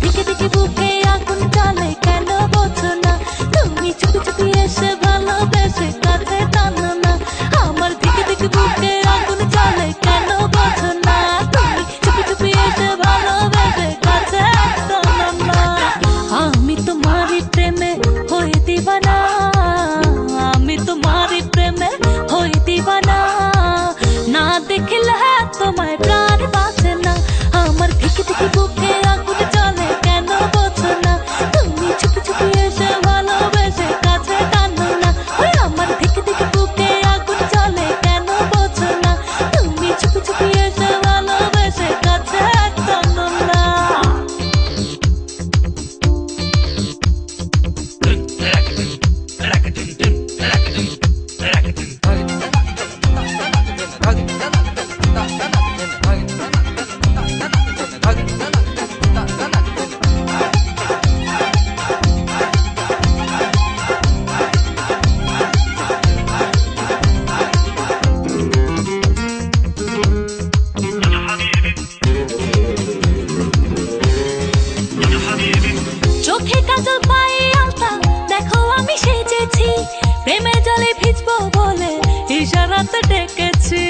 皮卡皮卡 চোখে কাজল পায়ে আলতা দেখো আমি সেজেছি। প্রেমে জলে ভিজবো বলে ইশারাতে ডেকেছি।